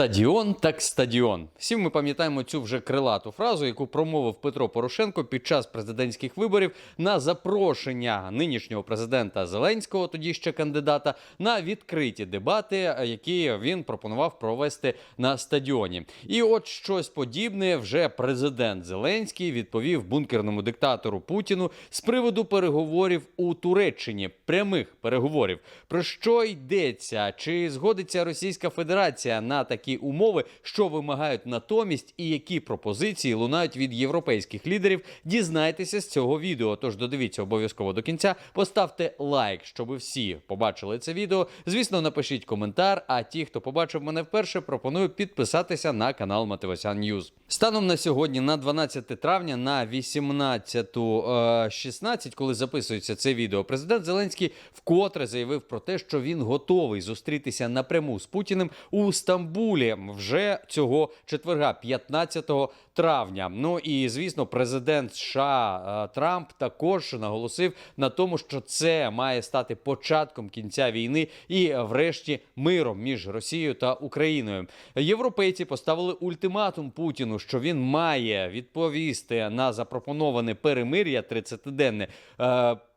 Стадіон так стадіон. Всі ми пам'ятаємо цю вже крилату фразу, яку промовив Петро Порошенко під час президентських виборів на запрошення нинішнього президента Зеленського, тоді ще кандидата, на відкриті дебати, які він пропонував провести на стадіоні. І от щось подібне вже президент Зеленський відповів бункерному диктатору Путіну з приводу переговорів у Туреччині, прямих переговорів. Про що йдеться? Чи згодиться Російська Федерація на такі умови, що вимагають натомість, і які пропозиції лунають від європейських лідерів? Дізнайтеся з цього відео. Тож додивіться обов'язково до кінця. Поставте лайк, щоб всі побачили це відео. Звісно, напишіть коментар. А ті, хто побачив мене вперше, пропоную підписатися на канал Мотивасян Ньюз. Станом на сьогодні, на 12 травня, на 18.16, коли записується це відео, президент Зеленський вкотре заявив про те, що він готовий зустрітися напряму з Путіним у Стамбулі вже цього четверга, 15 травня. Ну і звісно, президент США е, Трамп також наголосив на тому, що це має стати початком кінця війни і, врешті, миром між Росією та Україною. Європейці поставили ультиматум Путіну, що він має відповісти на запропоноване перемир'я 30-денне.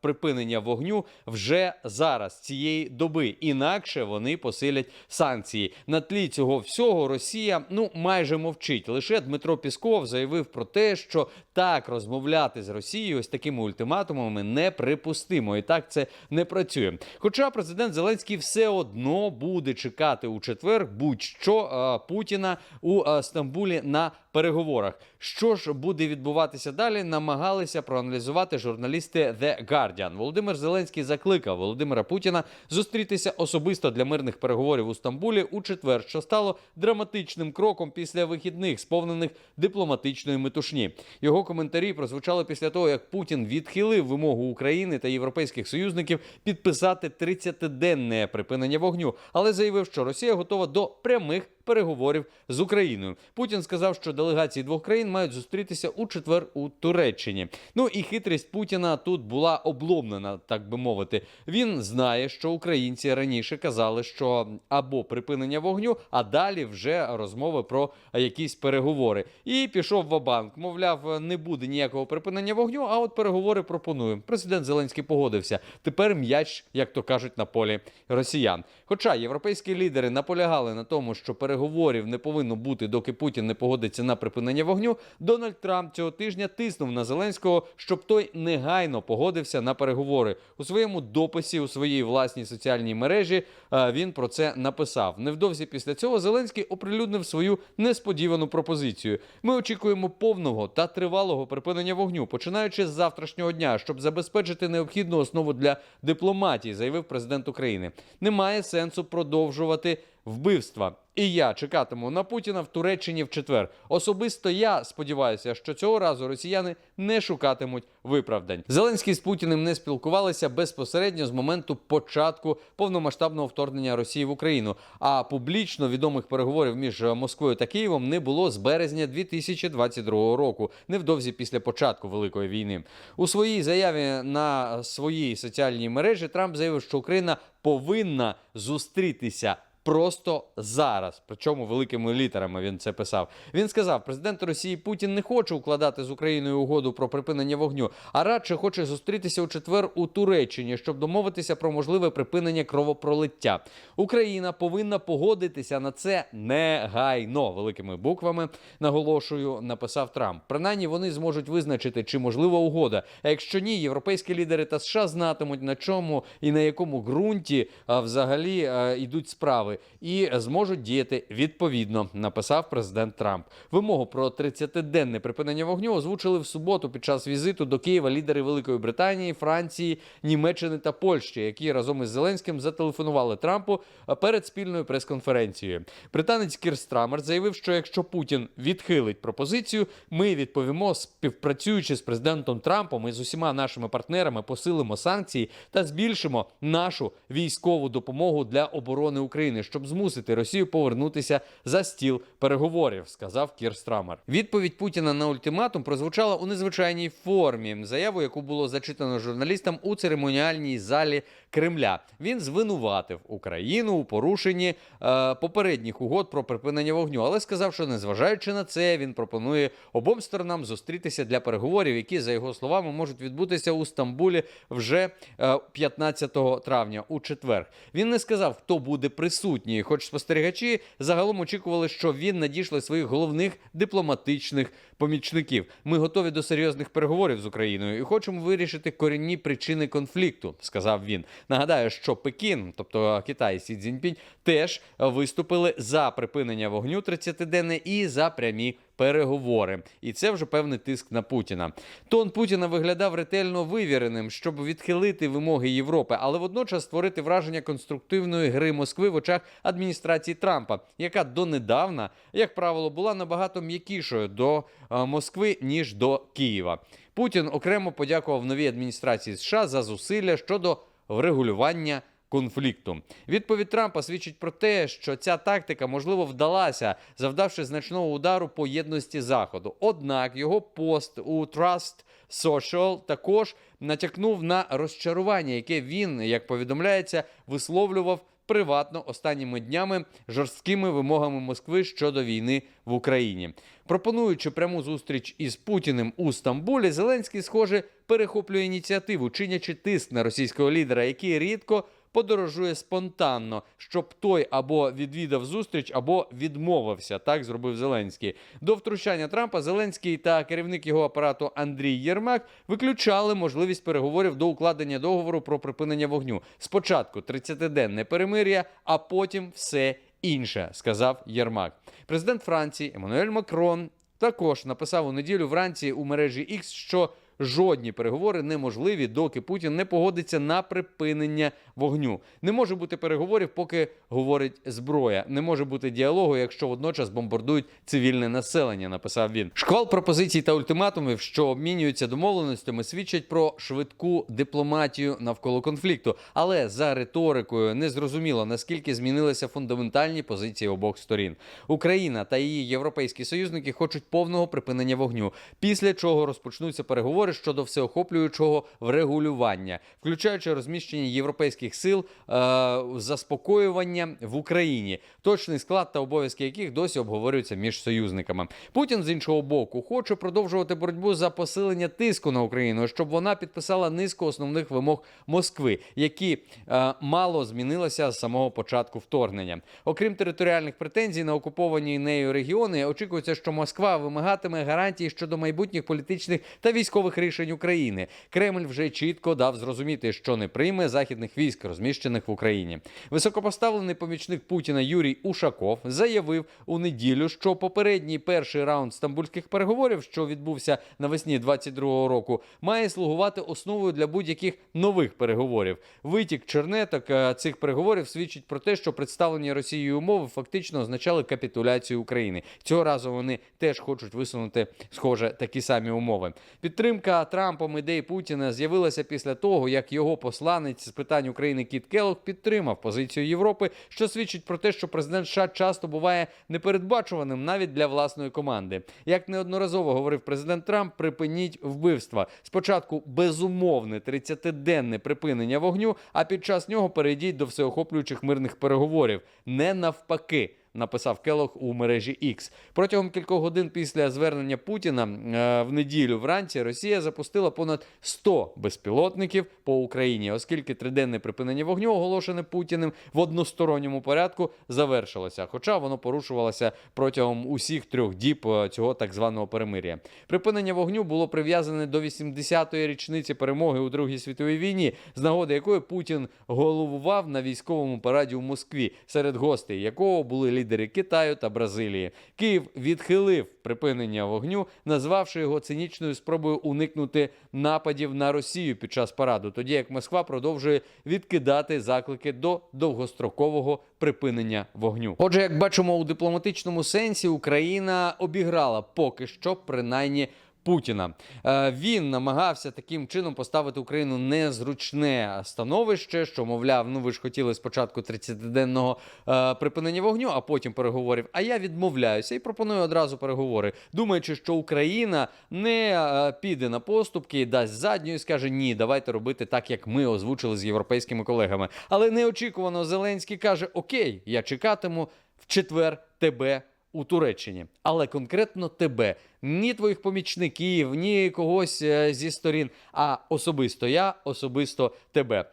Припинення вогню вже зараз цієї доби, інакше вони посилять санкції. На тлі цього всього Росія ну майже мовчить. Лише Дмитро Пісков заявив про те, що так розмовляти з Росією ось такими ультиматумами неприпустимо, і так це не працює. Хоча президент Зеленський все одно буде чекати у четвер будь-що е, Путіна у е, Стамбулі на переговорах. Що ж буде відбуватися далі? Намагалися проаналізувати журналісти The Guardian. Володимир Зеленський закликав Володимира Путіна зустрітися особисто для мирних переговорів у Стамбулі у четвер, що стало драматичним кроком після вихідних, сповнених дипломатичної метушні. Його коментарі прозвучали після того, як Путін відхилив вимогу України та європейських союзників підписати 30-денне припинення вогню, але заявив, що Росія готова до прямих переговорів з Україною. Путін сказав, що делегації двох країн мають зустрітися у четвер у Туреччині. Ну і хитрість Путіна тут була обломлена, так би мовити. Він знає, що українці раніше казали, що або припинення вогню, а далі вже розмови про якісь переговори. І пішов в банк Мовляв, не буде ніякого припинення вогню. А от переговори пропонуємо. Президент Зеленський погодився. Тепер м'яч, як то кажуть, на полі росіян. Хоча європейські лідери наполягали на тому, що переговорів не повинно бути, доки Путін не погодиться на припинення вогню. Дональд Трамп цього тижня тиснув на Зеленського, щоб той негайно погодився на переговори. У своєму дописі у своїй власній соціальній мережі е, він про це написав. Невдовзі після цього Зеленський оприлюднив свою несподівану пропозицію. Ми очікуємо повного та тривалого припинення вогню, починаючи з завтрашнього дня, щоб забезпечити необхідну основу для дипломатії, заявив президент України. Немає сенсу продовжувати вбивства. І я чекатиму на Путіна в Туреччині в четвер. Особисто я сподіваюся, що цього разу росіяни не шукатимуть виправдань. Зеленський з Путіним не спілкувалися безпосередньо з моменту початку повномасштабного вторгнення Росії в Україну. А публічно відомих переговорів між Москвою та Києвом не було з березня 2022 року, невдовзі після початку великої війни. У своїй заяві на своїй соціальній мережі Трамп заявив, що Україна повинна зустрітися. Просто зараз, причому великими літерами він це писав. Він сказав: президент Росії Путін не хоче укладати з Україною угоду про припинення вогню, а радше хоче зустрітися у четвер у Туреччині, щоб домовитися про можливе припинення кровопролиття. Україна повинна погодитися на це негайно. Великими буквами наголошую, написав Трамп. Принаймні вони зможуть визначити, чи можлива угода. А якщо ні, європейські лідери та США знатимуть на чому і на якому ґрунті взагалі а, йдуть справи і зможуть діяти відповідно, написав президент Трамп. Вимогу про 30-денне припинення вогню озвучили в суботу під час візиту до Києва лідери Великої Британії, Франції, Німеччини та Польщі, які разом із Зеленським зателефонували Трампу перед спільною прес-конференцією. Британець Кір Страмер заявив, що якщо Путін відхилить пропозицію, ми відповімо, співпрацюючи з президентом Трампом і з усіма нашими партнерами, посилимо санкції та збільшимо нашу військову допомогу для оборони України щоб змусити Росію повернутися за стіл переговорів, сказав Кір Страмер. Відповідь Путіна на ультиматум прозвучала у незвичайній формі. Заяву, яку було зачитано журналістам у церемоніальній залі Кремля. Він звинуватив Україну у порушенні е, попередніх угод про припинення вогню, але сказав, що незважаючи на це, він пропонує обом сторонам зустрітися для переговорів, які за його словами можуть відбутися у Стамбулі вже е, 15 травня у четвер. Він не сказав, хто буде присутній, хоч спостерігачі загалом очікували, що він надійшли своїх головних дипломатичних помічників. Ми готові до серйозних переговорів з Україною і хочемо вирішити корінні причини конфлікту, сказав він. Нагадаю, що Пекін, тобто Китай Сі Цзіньпінь, теж виступили за припинення вогню 30-денне і за прямі переговори. І це вже певний тиск на Путіна. Тон Путіна виглядав ретельно вивіреним, щоб відхилити вимоги Європи, але водночас створити враження конструктивної гри Москви в очах адміністрації Трампа, яка донедавна, як правило, була набагато м'якішою до е, Москви ніж до Києва. Путін окремо подякував новій адміністрації США за зусилля щодо врегулювання конфлікту. Відповідь Трампа свідчить про те, що ця тактика можливо вдалася, завдавши значного удару по єдності заходу. Однак його пост у Trust Social також натякнув на розчарування, яке він, як повідомляється, висловлював. Приватно останніми днями жорсткими вимогами Москви щодо війни в Україні, пропонуючи пряму зустріч із Путіним у Стамбулі, Зеленський, схоже, перехоплює ініціативу, чинячи тиск на російського лідера, який рідко подорожує спонтанно, щоб той або відвідав зустріч, або відмовився. Так зробив Зеленський. До втручання Трампа Зеленський та керівник його апарату Андрій Єрмак виключали можливість переговорів до укладення договору про припинення вогню. Спочатку 30-денне перемир'я, а потім все інше, сказав Єрмак. Президент Франції Еммануель Макрон також написав у неділю вранці у мережі X, що жодні переговори неможливі, доки Путін не погодиться на припинення вогню. Не може бути переговорів, поки говорить зброя. Не може бути діалогу, якщо водночас бомбардують цивільне населення. Написав він. Шквал пропозицій та ультиматумів, що обмінюються домовленостями, свідчать про швидку дипломатію навколо конфлікту. Але за риторикою не зрозуміло наскільки змінилися фундаментальні позиції обох сторін. Україна та її європейські союзники хочуть повного припинення вогню, після чого розпочнуться переговори щодо всеохоплюючого врегулювання, включаючи розміщення європейських сил е, заспокоювання в Україні, точний склад та обов'язки яких досі обговорюються між союзниками. Путін з іншого боку хоче продовжувати боротьбу за посилення тиску на Україну, щоб вона підписала низку основних вимог Москви, які е, мало змінилися з самого початку вторгнення. Окрім територіальних претензій на окуповані нею регіони, очікується, що Москва вимагатиме гарантій щодо майбутніх політичних та військових рішень України. Кремль вже чітко дав зрозуміти, що не прийме західних військ, розміщених в Україні. Високопоставлений помічник Путіна Юрій Ушаков заявив у неділю, що попередній перший раунд стамбульських переговорів, що відбувся навесні 22-го року, має слугувати основою для будь-яких нових переговорів. Витік чернеток е, цих переговорів свідчить про те, що представлені Росією умови фактично означали капітуляцію України. Цього разу вони теж хочуть висунути, схоже, такі самі умови. Підтримка Трампом ідей Путіна з'явилася після того, як його посланець з питань України Кіт Келлог підтримав позицію Європи, що свідчить про те, що президент США часто буває непередбачуваним навіть для власної команди. Як неодноразово говорив президент Трамп, припиніть вбивства. Спочатку безумовне 30-денне припинення вогню, а під час нього перейдіть до всеохоплюючих мирних переговорів. Не навпаки. Написав Келох у мережі X. Протягом кількох годин після звернення Путіна е, в неділю вранці Росія запустила понад 100 безпілотників по Україні, оскільки триденне припинення вогню, оголошене Путіним в односторонньому порядку, завершилося. Хоча воно порушувалося протягом усіх трьох діб е, цього так званого перемир'я. Припинення вогню було прив'язане до 80-ї річниці перемоги у Другій світовій війні, з нагоди якої Путін головував на військовому параді в Москві, серед гостей якого були лідери Китаю та Бразилії. Київ відхилив припинення вогню, назвавши його цинічною спробою уникнути нападів на Росію під час параду, тоді як Москва продовжує відкидати заклики до довгострокового припинення вогню. Отже, як бачимо у дипломатичному сенсі, Україна обіграла поки що принаймні Путіна. Е, Він намагався таким чином поставити Україну незручне становище, що мовляв, ну ви ж хотіли спочатку 30-денного е, припинення вогню, а потім переговорів. А я відмовляюся і пропоную одразу переговори, думаючи, що Україна не е, піде на поступки, дасть задню і скаже ні, давайте робити так, як ми озвучили з європейськими колегами. Але неочікувано Зеленський каже: Окей, я чекатиму в четвер тебе у Туреччині, але конкретно тебе, ні твоїх помічників, ні когось е, зі сторін, а особисто я, особисто тебе.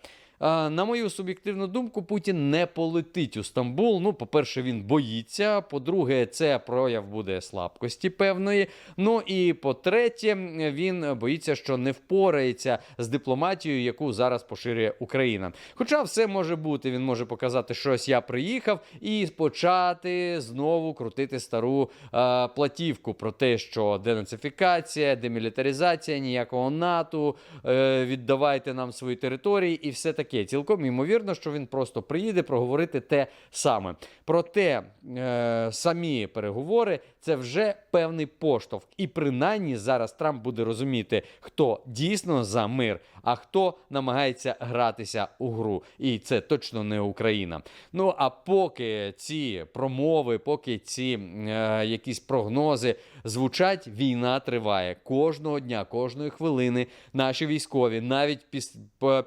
На мою суб'єктивну думку, Путін не полетить у Стамбул. Ну, по-перше, він боїться. По-друге, це прояв буде слабкості певної. Ну і по-третє, він боїться, що не впорається з дипломатією, яку зараз поширює Україна. Хоча все може бути, він може показати, що ось я приїхав, і почати знову крутити стару е, платівку про те, що денацифікація, демілітаризація, ніякого НАТО, е, віддавайте нам свої території і все таке. Цілком ймовірно, що він просто приїде проговорити те саме. Проте е, самі переговори це вже певний поштовх. І принаймні зараз Трамп буде розуміти, хто дійсно за мир, а хто намагається гратися у гру. І це точно не Україна. Ну а поки ці промови, поки ці е, якісь прогнози звучать, війна триває кожного дня, кожної хвилини. Наші військові навіть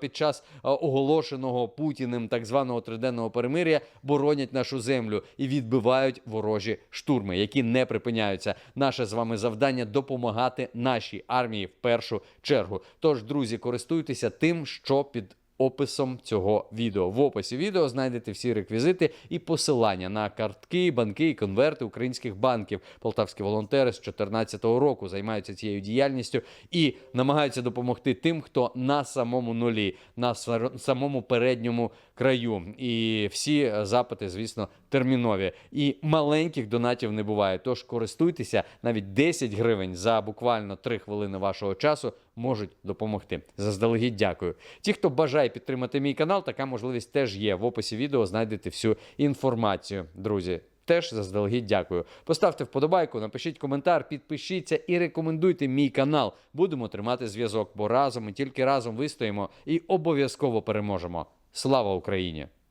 під час е, оголошеного Путіним так званого триденного перемир'я боронять нашу землю і відбивають ворожі штурми, які не припиняються. Наше з вами завдання допомагати нашій армії в першу чергу. Тож, друзі, користуйтеся тим, що під описом цього відео. В описі відео знайдете всі реквізити і посилання на картки, банки і конверти українських банків. Полтавські волонтери з 2014 року займаються цією діяльністю і намагаються допомогти тим, хто на самому нулі, на самому передньому краю. І всі запити, звісно, термінові. І маленьких донатів не буває. Тож користуйтеся навіть 10 гривень за буквально 3 хвилини вашого часу можуть допомогти. Заздалегідь дякую. Ті, хто бажає підтримати мій канал, така можливість теж є. В описі відео знайдете всю інформацію, друзі. Теж заздалегідь дякую. Поставте вподобайку, напишіть коментар, підпишіться і рекомендуйте мій канал. Будемо тримати зв'язок, бо разом і тільки разом вистоїмо і обов'язково переможемо. Слава Україні!